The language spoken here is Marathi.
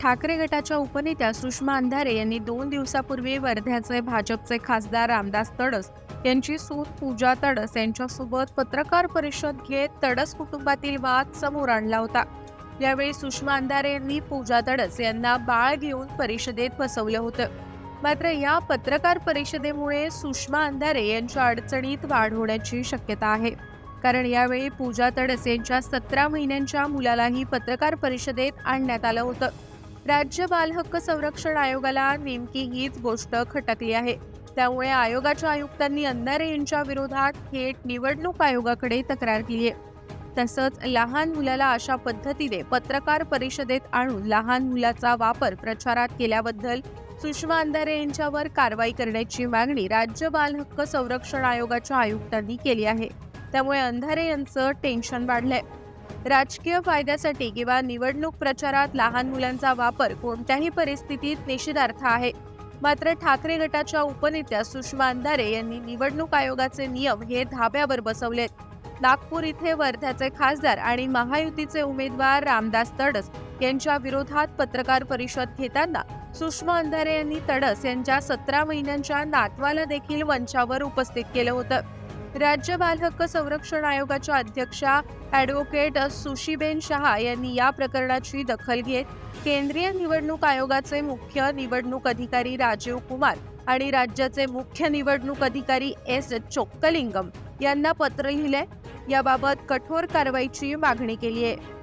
ठाकरे गटाच्या उपनेत्या सुषमा अंधारे यांनी दोन दिवसापूर्वी वर्ध्याचे भाजपचे खासदार रामदास तडस यांची सून पूजा तडस यांच्यासोबत पत्रकार परिषद घेत तडस कुटुंबातील वाद समोर आणला होता. यावेळी सुषमा अंधारे यांनी पूजा तडस यांना बाळ घेऊन परिषदेत बसवलं होतं. मात्र या पत्रकार परिषदेमुळे सुषमा अंधारे यांच्या अडचणीत वाढ होण्याची शक्यता आहे. कारण यावेळी पूजा तडस यांच्या सतरा महिन्यांच्या मुलालाही पत्रकार परिषदेत आणण्यात आलं होतं. राज्य बालहक्क संरक्षण आयोगाला नेमकी हीच गोष्ट खटकली आहे. त्यामुळे आयोगाच्या आयुक्तांनी अंधारे यांच्या विरोधात थेट निवडणूक आयोगाकडे तक्रार केली आहे. तसंच लहान मुलाला अशा पद्धतीने पत्रकार परिषदेत आणून लहान मुलाचा वापर प्रचारात केल्याबद्दल सुषमा अंधारे यांच्यावर कारवाई करण्याची मागणी राज्य बालहक्क संरक्षण आयोगाच्या आयुक्तांनी केली आहे. त्यामुळे अंधारे यांचं टेन्शन वाढलंय. राजकीय फायद्यासाठी किंवा निवडणूक प्रचारात लहान मुलांचा वापर कोणत्याही परिस्थितीत निषेधार्थ आहे. मात्र ठाकरे गटाच्या उपनेत्या सुषमा अंधारे यांनी निवडणूक आयोगाचे नियम हे धाब्यावर बसवलेत. नागपूर इथे वर्ध्याचे खासदार आणि महायुतीचे उमेदवार रामदास तडस यांच्या विरोधात पत्रकार परिषद घेताना सुषमा अंधारे यांनी तडस यांच्या सतरा महिन्यांच्या नातवाला देखील मंचावर उपस्थित केलं होतं. राज्य बालहक्क संरक्षण आयोगाच्या अध्यक्षा ॲडव्होकेट सुशीबेन शहा यांनी या प्रकरणाची दखल घेत केंद्रीय निवडणूक आयोगाचे मुख्य निवडणूक अधिकारी राजीव कुमार आणि राज्याचे मुख्य निवडणूक अधिकारी एस चोक्कलिंगम यांना पत्र लिहिले याबाबत कठोर कारवाईची मागणी केली आहे.